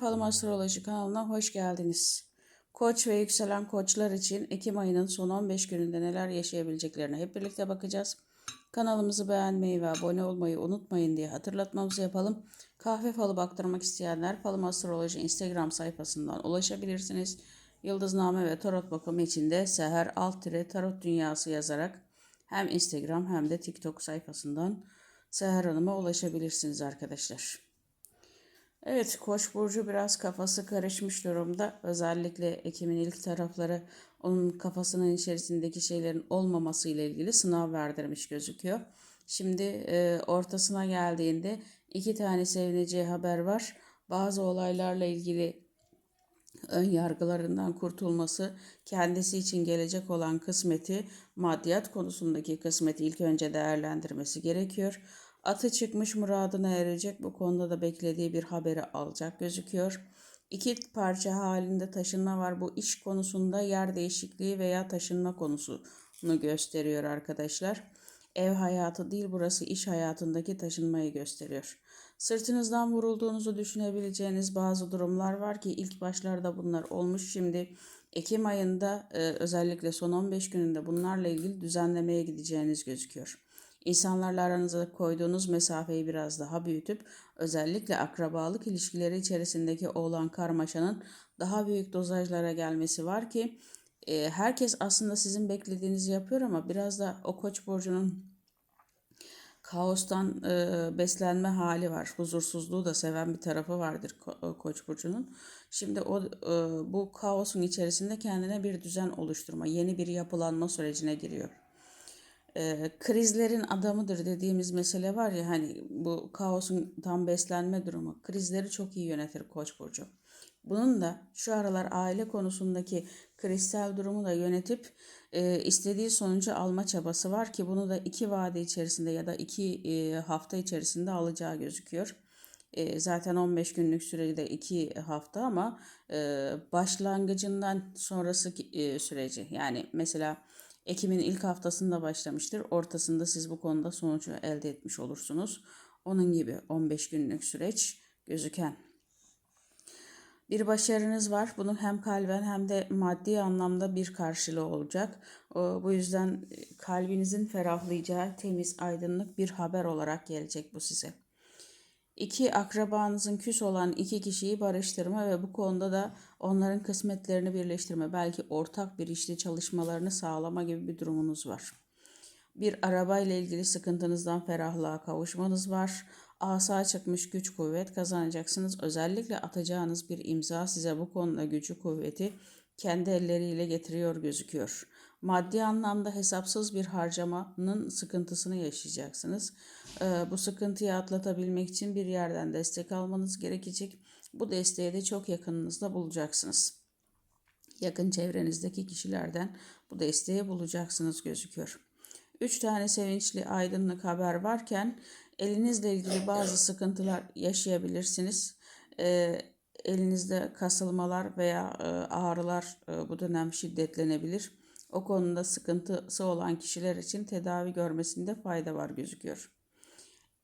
Falım Astroloji kanalına hoş geldiniz. Koç ve yükselen koçlar için Ekim ayının son 15 gününde neler yaşayabileceklerine hep birlikte bakacağız. Kanalımızı beğenmeyi ve abone olmayı unutmayın diye hatırlatmamızı yapalım. Kahve falı baktırmak isteyenler Falım Astroloji Instagram sayfasından ulaşabilirsiniz. Yıldızname ve tarot bakımı için de Seher alt tarot dünyası yazarak hem Instagram hem de TikTok sayfasından Seher Hanım'a ulaşabilirsiniz arkadaşlar. Evet, Koç burcu biraz kafası karışmış durumda. Özellikle Ekim'in ilk tarafları onun kafasının içerisindeki şeylerin olmaması ile ilgili sınav verdirmiş gözüküyor. Şimdi e, ortasına geldiğinde iki tane sevineceği haber var. Bazı olaylarla ilgili ön yargılarından kurtulması, kendisi için gelecek olan kısmeti, maddiyat konusundaki kısmeti ilk önce değerlendirmesi gerekiyor. Atı çıkmış muradına erecek bu konuda da beklediği bir haberi alacak gözüküyor. İki parça halinde taşınma var. Bu iş konusunda yer değişikliği veya taşınma konusunu gösteriyor arkadaşlar. Ev hayatı değil burası iş hayatındaki taşınmayı gösteriyor. Sırtınızdan vurulduğunuzu düşünebileceğiniz bazı durumlar var ki ilk başlarda bunlar olmuş. Şimdi Ekim ayında özellikle son 15 gününde bunlarla ilgili düzenlemeye gideceğiniz gözüküyor. İnsanlarla aranıza koyduğunuz mesafeyi biraz daha büyütüp özellikle akrabalık ilişkileri içerisindeki olan karmaşanın daha büyük dozajlara gelmesi var ki e, herkes aslında sizin beklediğinizi yapıyor ama biraz da o koç burcunun kaostan e, beslenme hali var. Huzursuzluğu da seven bir tarafı vardır ko- Koç burcunun. Şimdi o e, bu kaosun içerisinde kendine bir düzen oluşturma, yeni bir yapılanma sürecine giriyor e, krizlerin adamıdır dediğimiz mesele var ya hani bu kaosun tam beslenme durumu. Krizleri çok iyi yönetir Koç burcu. Bunun da şu aralar aile konusundaki krizsel durumu da yönetip e, istediği sonucu alma çabası var ki bunu da iki vade içerisinde ya da iki e, hafta içerisinde alacağı gözüküyor. E, zaten 15 günlük sürede iki hafta ama e, başlangıcından sonrası e, süreci yani mesela Ekim'in ilk haftasında başlamıştır. Ortasında siz bu konuda sonucu elde etmiş olursunuz. Onun gibi 15 günlük süreç gözüken. Bir başarınız var. Bunun hem kalben hem de maddi anlamda bir karşılığı olacak. Bu yüzden kalbinizin ferahlayacağı temiz, aydınlık bir haber olarak gelecek bu size. İki akrabanızın küs olan iki kişiyi barıştırma ve bu konuda da onların kısmetlerini birleştirme, belki ortak bir işte çalışmalarını sağlama gibi bir durumunuz var. Bir araba ile ilgili sıkıntınızdan ferahlığa kavuşmanız var. Asa çıkmış güç kuvvet kazanacaksınız. Özellikle atacağınız bir imza size bu konuda gücü kuvveti kendi elleriyle getiriyor gözüküyor. Maddi anlamda hesapsız bir harcamanın sıkıntısını yaşayacaksınız. Ee, bu sıkıntıyı atlatabilmek için bir yerden destek almanız gerekecek. Bu desteği de çok yakınınızda bulacaksınız. Yakın çevrenizdeki kişilerden bu desteği bulacaksınız gözüküyor. Üç tane sevinçli aydınlık haber varken elinizle ilgili bazı sıkıntılar yaşayabilirsiniz. Ee, elinizde kasılmalar veya e, ağrılar e, bu dönem şiddetlenebilir. O konuda sıkıntısı olan kişiler için tedavi görmesinde fayda var gözüküyor.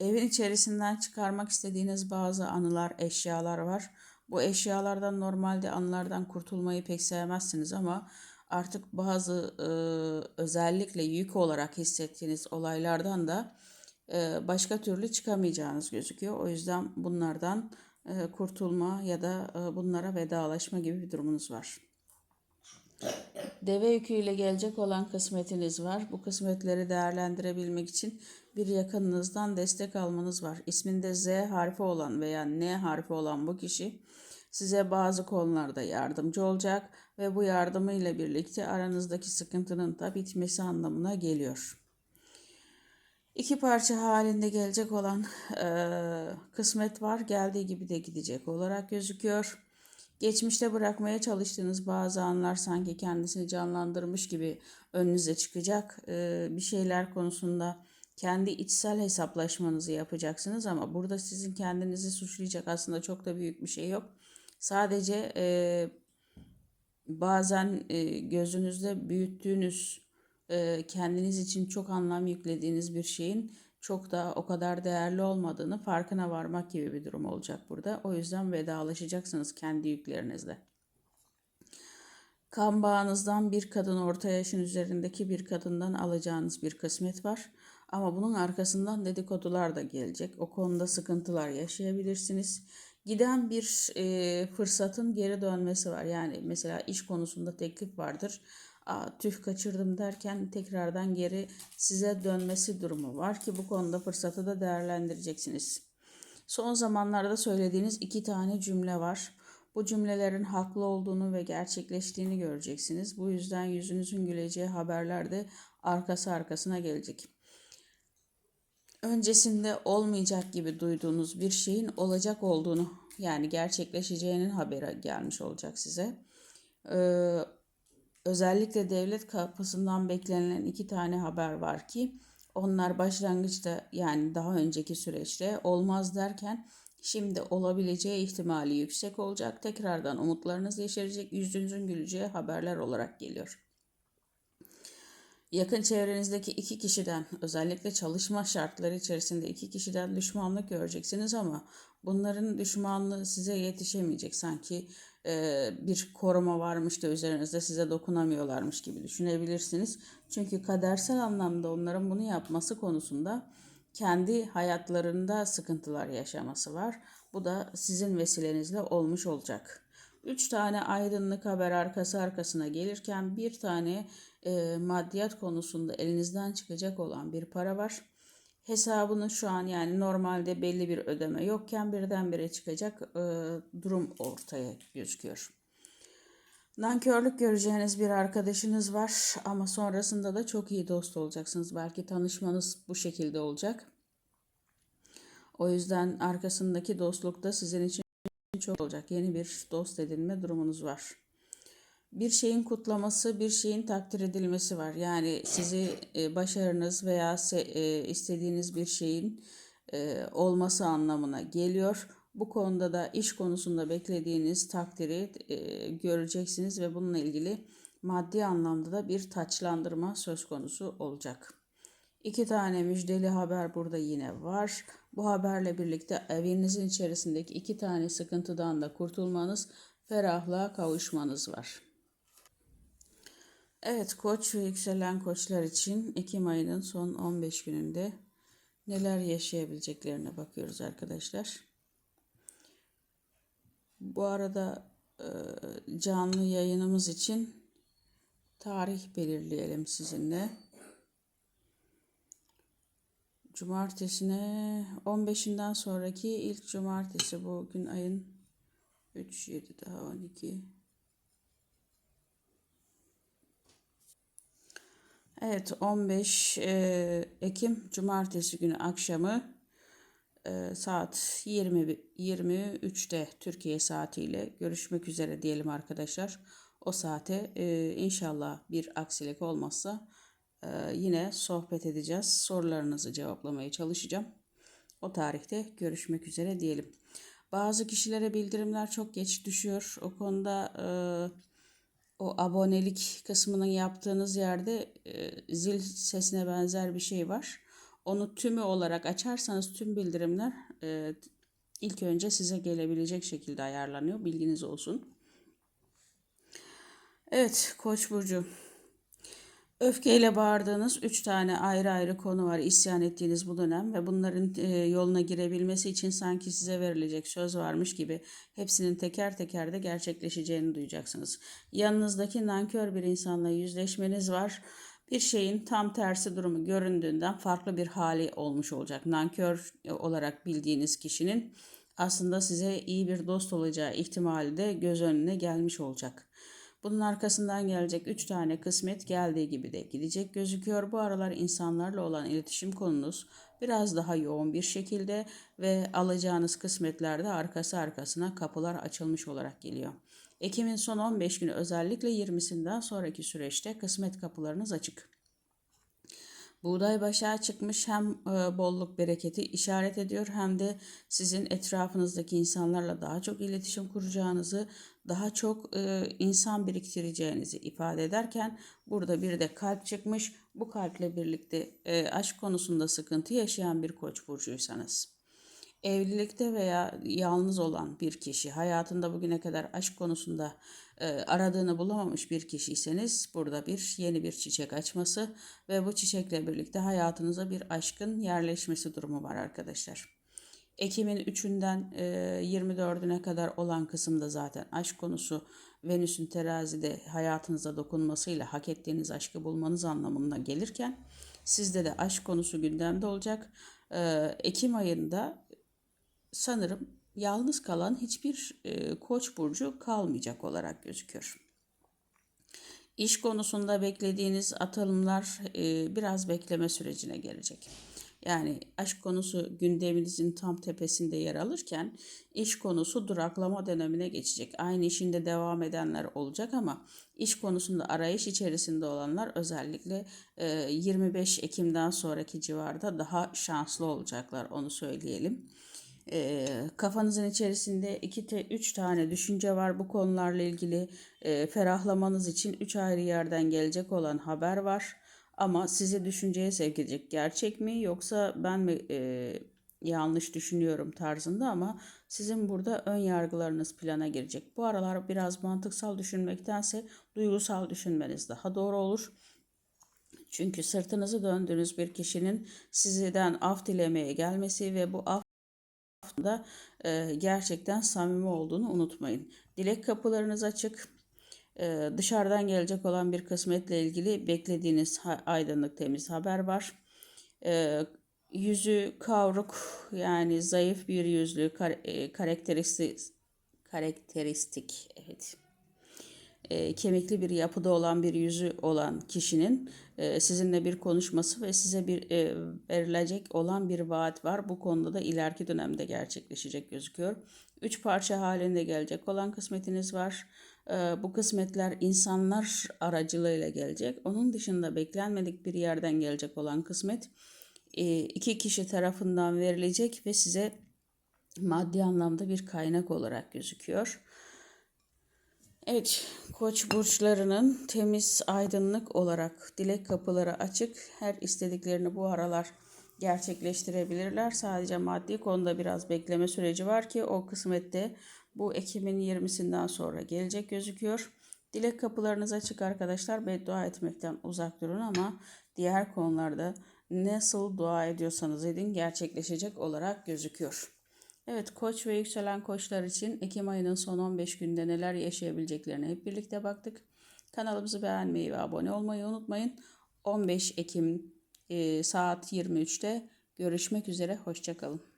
Evin içerisinden çıkarmak istediğiniz bazı anılar, eşyalar var. Bu eşyalardan normalde anılardan kurtulmayı pek sevmezsiniz ama artık bazı e, özellikle yük olarak hissettiğiniz olaylardan da e, başka türlü çıkamayacağınız gözüküyor. O yüzden bunlardan e, kurtulma ya da e, bunlara vedalaşma gibi bir durumunuz var. Deve yüküyle gelecek olan kısmetiniz var. Bu kısmetleri değerlendirebilmek için bir yakınınızdan destek almanız var. İsminde Z harfi olan veya N harfi olan bu kişi size bazı konularda yardımcı olacak ve bu yardımıyla birlikte aranızdaki sıkıntının da bitmesi anlamına geliyor. İki parça halinde gelecek olan e, kısmet var. Geldiği gibi de gidecek olarak gözüküyor. Geçmişte bırakmaya çalıştığınız bazı anlar sanki kendisini canlandırmış gibi önünüze çıkacak. E, bir şeyler konusunda kendi içsel hesaplaşmanızı yapacaksınız ama burada sizin kendinizi suçlayacak aslında çok da büyük bir şey yok. Sadece e, bazen e, gözünüzde büyüttüğünüz e, kendiniz için çok anlam yüklediğiniz bir şeyin çok da o kadar değerli olmadığını farkına varmak gibi bir durum olacak burada. O yüzden vedalaşacaksınız kendi yüklerinizle. Kan bağınızdan bir kadın orta yaşın üzerindeki bir kadından alacağınız bir kısmet var. Ama bunun arkasından dedikodular da gelecek. O konuda sıkıntılar yaşayabilirsiniz. Giden bir e, fırsatın geri dönmesi var. Yani mesela iş konusunda teklif vardır. Tüh kaçırdım derken tekrardan geri size dönmesi durumu var ki bu konuda fırsatı da değerlendireceksiniz. Son zamanlarda söylediğiniz iki tane cümle var. Bu cümlelerin haklı olduğunu ve gerçekleştiğini göreceksiniz. Bu yüzden yüzünüzün güleceği haberler de arkası arkasına gelecek. Öncesinde olmayacak gibi duyduğunuz bir şeyin olacak olduğunu yani gerçekleşeceğinin haberi gelmiş olacak size. Ee, özellikle devlet kapısından beklenilen iki tane haber var ki onlar başlangıçta yani daha önceki süreçte olmaz derken Şimdi olabileceği ihtimali yüksek olacak. Tekrardan umutlarınız yeşerecek, yüzünüzün güleceği haberler olarak geliyor. Yakın çevrenizdeki iki kişiden özellikle çalışma şartları içerisinde iki kişiden düşmanlık göreceksiniz ama bunların düşmanlığı size yetişemeyecek. Sanki e, bir koruma varmış da üzerinizde size dokunamıyorlarmış gibi düşünebilirsiniz. Çünkü kadersel anlamda onların bunu yapması konusunda kendi hayatlarında sıkıntılar yaşaması var. Bu da sizin vesilenizle olmuş olacak. Üç tane aydınlık haber arkası arkasına gelirken bir tane e, maddiyat konusunda elinizden çıkacak olan bir para var. Hesabının şu an yani normalde belli bir ödeme yokken birdenbire çıkacak e, durum ortaya gözüküyor. Nankörlük göreceğiniz bir arkadaşınız var ama sonrasında da çok iyi dost olacaksınız. Belki tanışmanız bu şekilde olacak. O yüzden arkasındaki dostluk da sizin için çok olacak. Yeni bir dost edinme durumunuz var. Bir şeyin kutlaması, bir şeyin takdir edilmesi var. Yani sizi e, başarınız veya e, istediğiniz bir şeyin e, olması anlamına geliyor. Bu konuda da iş konusunda beklediğiniz takdiri göreceksiniz ve bununla ilgili maddi anlamda da bir taçlandırma söz konusu olacak. İki tane müjdeli haber burada yine var. Bu haberle birlikte evinizin içerisindeki iki tane sıkıntıdan da kurtulmanız, ferahlığa kavuşmanız var. Evet koç ve yükselen koçlar için Ekim ayının son 15 gününde neler yaşayabileceklerine bakıyoruz arkadaşlar. Bu arada e, canlı yayınımız için tarih belirleyelim sizinle. Cumartesine 15'inden sonraki ilk cumartesi bugün ayın 3 7 daha 12 Evet 15 e, Ekim Cumartesi günü akşamı e, saat 20 23'te Türkiye saatiyle görüşmek üzere diyelim arkadaşlar. O saate e, inşallah bir aksilik olmazsa yine sohbet edeceğiz. Sorularınızı cevaplamaya çalışacağım. O tarihte görüşmek üzere diyelim. Bazı kişilere bildirimler çok geç düşüyor. O konuda e, o abonelik kısmının yaptığınız yerde e, zil sesine benzer bir şey var. Onu tümü olarak açarsanız tüm bildirimler e, ilk önce size gelebilecek şekilde ayarlanıyor. Bilginiz olsun. Evet Koç burcu Öfkeyle bağırdığınız üç tane ayrı ayrı konu var isyan ettiğiniz bu dönem ve bunların e, yoluna girebilmesi için sanki size verilecek söz varmış gibi hepsinin teker teker de gerçekleşeceğini duyacaksınız. Yanınızdaki nankör bir insanla yüzleşmeniz var. Bir şeyin tam tersi durumu göründüğünden farklı bir hali olmuş olacak. Nankör olarak bildiğiniz kişinin aslında size iyi bir dost olacağı ihtimali de göz önüne gelmiş olacak. Bunun arkasından gelecek 3 tane kısmet geldiği gibi de gidecek gözüküyor. Bu aralar insanlarla olan iletişim konunuz biraz daha yoğun bir şekilde ve alacağınız kısmetlerde arkası arkasına kapılar açılmış olarak geliyor. Ekim'in son 15 günü özellikle 20'sinden sonraki süreçte kısmet kapılarınız açık. Buğday başa çıkmış hem e, bolluk bereketi işaret ediyor hem de sizin etrafınızdaki insanlarla daha çok iletişim kuracağınızı, daha çok e, insan biriktireceğinizi ifade ederken burada bir de kalp çıkmış. Bu kalple birlikte e, aşk konusunda sıkıntı yaşayan bir koç burcuysanız evlilikte veya yalnız olan bir kişi, hayatında bugüne kadar aşk konusunda aradığını bulamamış bir kişiyseniz burada bir yeni bir çiçek açması ve bu çiçekle birlikte hayatınıza bir aşkın yerleşmesi durumu var arkadaşlar. Ekim'in 3'ünden e, 24'üne kadar olan kısımda zaten aşk konusu Venüs'ün terazide hayatınıza dokunmasıyla hak ettiğiniz aşkı bulmanız anlamına gelirken sizde de aşk konusu gündemde olacak. E, Ekim ayında sanırım yalnız kalan hiçbir e, koç burcu kalmayacak olarak gözüküyor. İş konusunda beklediğiniz atılımlar e, biraz bekleme sürecine gelecek. Yani aşk konusu gündeminizin tam tepesinde yer alırken iş konusu duraklama dönemine geçecek. Aynı işinde devam edenler olacak ama iş konusunda arayış içerisinde olanlar özellikle 25 e, Ekim'den sonraki civarda daha şanslı olacaklar onu söyleyelim. E, kafanızın içerisinde iki te, üç tane düşünce var bu konularla ilgili e, ferahlamanız için üç ayrı yerden gelecek olan haber var. Ama sizi düşünceye sevk edecek gerçek mi yoksa ben mi e, yanlış düşünüyorum tarzında ama sizin burada ön yargılarınız plana girecek. Bu aralar biraz mantıksal düşünmektense duygusal düşünmeniz daha doğru olur. Çünkü sırtınızı döndüğünüz bir kişinin sizden af dilemeye gelmesi ve bu af da e, gerçekten samimi olduğunu unutmayın. Dilek kapılarınız açık. E, dışarıdan gelecek olan bir kısmetle ilgili beklediğiniz aydınlık temiz haber var. E, yüzü kavruk yani zayıf bir yüzlü kar, e, karakteristik karakteristik evet e, kemikli bir yapıda olan bir yüzü olan kişinin e, sizinle bir konuşması ve size bir e, verilecek olan bir vaat var. Bu konuda da ileriki dönemde gerçekleşecek gözüküyor. Üç parça halinde gelecek olan kısmetiniz var. E, bu kısmetler insanlar aracılığıyla gelecek. Onun dışında beklenmedik bir yerden gelecek olan kısmet e, iki kişi tarafından verilecek ve size maddi anlamda bir kaynak olarak gözüküyor. Evet, koç burçlarının temiz, aydınlık olarak dilek kapıları açık. Her istediklerini bu aralar gerçekleştirebilirler. Sadece maddi konuda biraz bekleme süreci var ki o kısmette bu Ekim'in 20'sinden sonra gelecek gözüküyor. Dilek kapılarınız açık arkadaşlar. Beddua etmekten uzak durun ama diğer konularda nasıl dua ediyorsanız edin gerçekleşecek olarak gözüküyor. Evet koç ve yükselen koçlar için Ekim ayının son 15 günde neler yaşayabileceklerine hep birlikte baktık. Kanalımızı beğenmeyi ve abone olmayı unutmayın. 15 Ekim e, saat 23'te görüşmek üzere. Hoşçakalın.